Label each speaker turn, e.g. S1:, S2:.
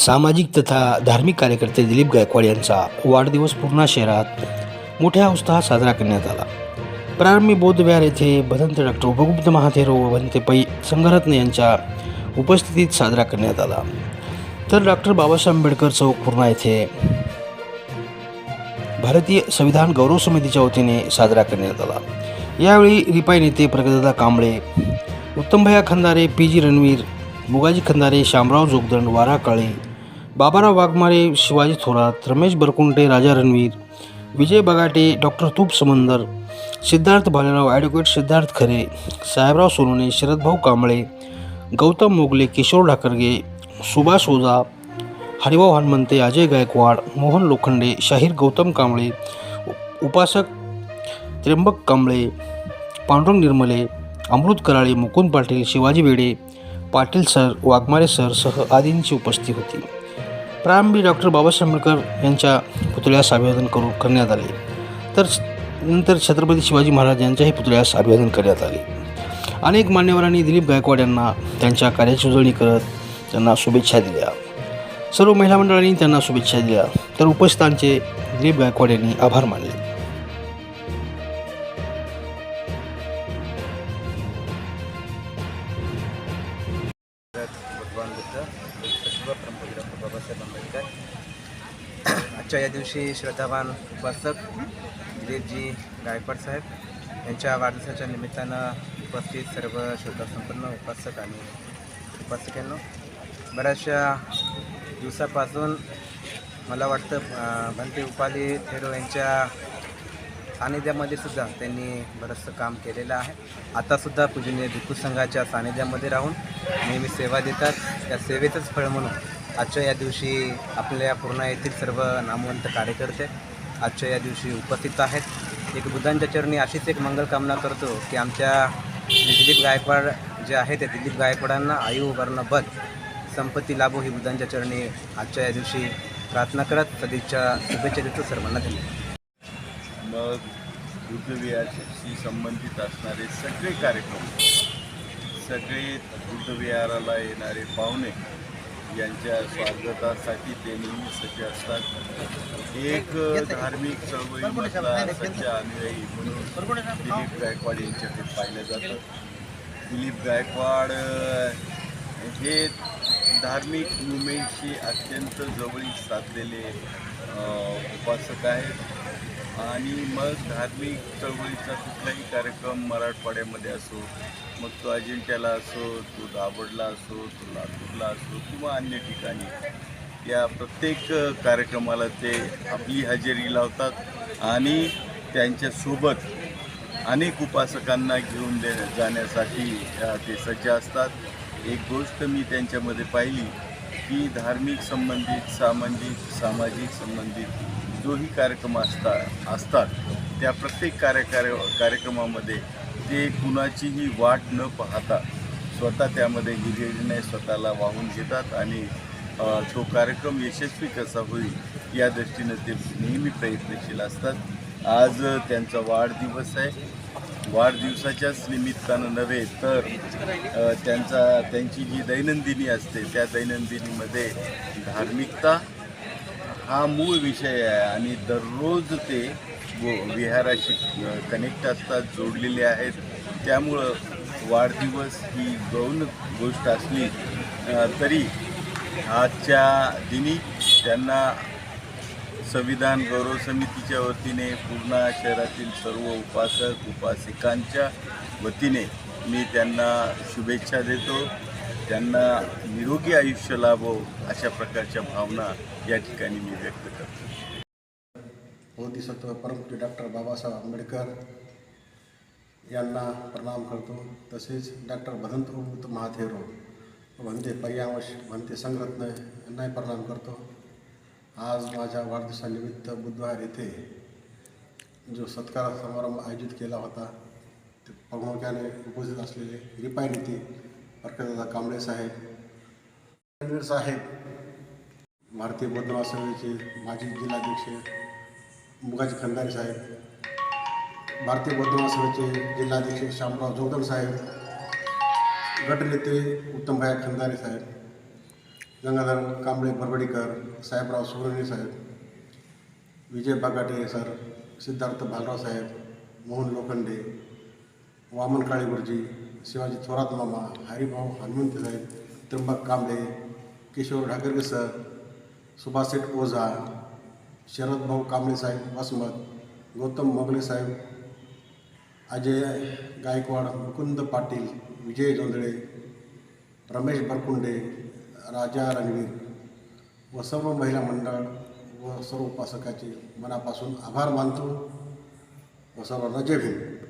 S1: सामाजिक तथा धार्मिक कार्यकर्ते दिलीप गायकवाड यांचा वाढदिवस पूर्णा शहरात मोठ्या उत्साहात साजरा करण्यात आला. प्रारंभी बौद्ध विहार येथे भदंत डॉक्टर उपगुप्त महाथेरो व भंते पै संघरत्न यांच्या उपस्थितीत साजरा करण्यात आला. तर डॉक्टर बाबासाहेब आंबेडकर चौक पूर्णा येथे भारतीय संविधान गौरव समितीच्या वतीने साजरा करण्यात आला. यावेळी रिपाई नेते प्रगतदा कांबळे उत्तमभया खंदारे पी जी रणवीर मुगाजी खंदारे शामराव जोगदंड वारा काळे बाबाराव वाघमारे शिवाजी थोरात रमेश बरकुंटे राजा रणवीर विजय बगाटे डॉक्टर तूप समंदर सिद्धार्थ भालेराव ॲडव्होकेट सिद्धार्थ खरे साहेबराव सोनवणे शरदभाऊ कांबळे गौतम मोगले किशोर ढाकरगे सुभाष ओझा हरिभाऊ हनुमंते अजय गायकवाड मोहन लोखंडे शाहीर गौतम कांबळे उपासक त्र्यंबक कांबळे पांडुरंग निर्मले अमृत कराळे मुकुंद पाटील शिवाजी वेडे पाटील सर वाघमारे सर सह आदींची उपस्थिती होती. प्रारंभी डॉक्टर बाबासाहेब आंबेडकर यांच्या पुतळ्यास अभिवादन करू करण्यात आले. तर नंतर छत्रपती शिवाजी महाराज यांच्याही पुतळ्यास अभिवादन करण्यात आले. अनेक मान्यवरांनी दिलीप गायकवाड यांना त्यांच्या कार्याची उजळणी करत त्यांना शुभेच्छा दिल्या. सर्व महिला मंडळांनी त्यांना शुभेच्छा दिल्या. तर उपस्थितांचे दिलीप गायकवाड यांनी आभार मानले.
S2: भगवान सचिव प्रमुख डॉक्टर बाबासाहेब आंबेडकर. आजच्या या दिवशी श्रद्धावान उपासक दिलीपजी गायकवाड साहेब यांच्या वाढदिवसाच्या निमित्तानं उपस्थित सर्व श्रद्धासंपन्न उपासक आणि उपासकांनो बऱ्याचशा दिवसापासून मला वाटतं भंते उपाली थेरो यांच्या सानिध्यामध्ये सुद्धा त्यांनी बरंचसं काम केलेलं आहे. आतासुद्धा पूजनीय भिक्खू संघाच्या सानिध्यामध्ये राहून नेहमी सेवा देतात. त्या सेवेचंच फळ म्हणून आजच्या या दिवशी आपल्या पूर्ण येथील सर्व नामवंत कार्यकर्ते आजच्या या दिवशी उपस्थित आहेत. एक बुद्धांच्या चरणी अशीच एक मंगल कामना करतो की आमच्या दिलीप गायकवाड जे आहे ते दिलीप गायकवाडांना आयु वर्ण बद संपत्ती लाभो ही बुद्धांच्या चरणी आजच्या या दिवशी प्रार्थना करत. सदिच्छा शुभेच्छा देतो सर्वांना धन्यवाद.
S3: मग बुद्धविहाराशी संबंधित असणारे सगळे कार्यक्रम सगळे बुद्धविहाराला येणारे पाहुणे यांच्या स्वागतासाठी ते नेहमी सज्ज असतात. एक धार्मिक चळवळीमधला सज्ज अनुयायी म्हणून दिलीप गायकवाड यांच्याकडे पाहिलं जातं. दिलीप गायकवाड हे धार्मिक मुवमेंटशी अत्यंत जवळीक साधलेले उपासक आहेत. आणि मग धार्मिक चळवळीचा कुठलाही कार्यक्रम मराठवाड्यामध्ये असो मग तो अजिंठ्याला असो तो दाभडला असो तो लातूरला असो किंवा अन्य ठिकाणी या प्रत्येक कार्यक्रमाला ते आपली हजेरी लावतात आणि त्यांच्यासोबत अनेक उपासकांना घेऊन दे जाण्यासाठी ते सज्ज असतात. एक गोष्ट मी त्यांच्यामध्ये पाहिली की धार्मिक संबंधित सामाजिक सामाजिक संबंधित जोही कार्यक्रम असता असतात त्या प्रत्येक कार्य कार्य कार्यक्रमामध्ये ते कुणाचीही वाट न पाहता स्वतः त्यामध्ये हिरिरीने स्वतःला वाहून घेतात आणि तो कार्यक्रम यशस्वी कसा होईल या दृष्टीनं ते नेहमी प्रयत्नशील असतात. आज त्यांचा वाढदिवस आहे. वाढदिवसाच्याच निमित्तानं नव्हे तर त्यांचा त्यांची जी दैनंदिनी असते त्या दैनंदिनीमध्ये धार्मिकता हा मूळ विषय आहे आणि दररोज ते व- विहाराशी कनेक्ट असतात जोडलेले आहेत. त्यामुळं वाढदिवस ही गौण गोष्ट असली तरी आजच्या दिनी त्यांना संविधान गौरव समितीच्या वतीने पूर्णा शहरातील सर्व उपासक उपासिकांच्या वतीने मी त्यांना शुभेच्छा देतो. त्यांना निरोगी आयुष्य लाभो अशा प्रकारच्या भावना या ठिकाणी मी व्यक्त करतो.
S4: बोधिसत्व परमपूज्य डॉक्टर बाबासाहेब आंबेडकर यांना प्रणाम करतो. तसेच डॉक्टर भदंत उपयुक्त महाथेरो म्हणते पर्यावश म्हणते संघरत्न यांनाही प्रणाम करतो. आज माझ्या वाढदिवसानिमित्त बुधवार येथे जो सत्कार समारंभ आयोजित केला होता ते प्रामुख्याने उपस्थित असलेले रिपाई नेते कांबळे साहेब रणवीर साहेब भारतीय बौद्ध महासभेचे माजी जिल्हाध्यक्ष मुगाजी खंदारे साहेब भारतीय बौद्ध महासभेचे जिल्हाध्यक्ष श्यामराव जोगदम साहेब गटनेते उत्तमभाई खंदारे साहेब गंगाधर कांबळे बरबडीकर साहेबराव सुवर्णी साहेब विजय बागाटे सर सिद्धार्थ भालराव साहेब मोहन लोखंडे वामन काळे गुरुजी शिवाजी थोरात मामा हरिभाऊ हनुमंत साहेब त्र्यंबक कांबळे किशोर ढाकरगे सर सुभाष शेठ ओझा शरदभाऊ कांबळे साहेब वसमत गौतम मोगले साहेब अजय गायकवाड मुकुंद पाटील विजय जोंधळे रमेश बरकुंडे राजा रणवीर व सर्व महिला मंडळ व सर्व उपासकाचे मनापासून आभार मानतो व सर्वांना जय भीम.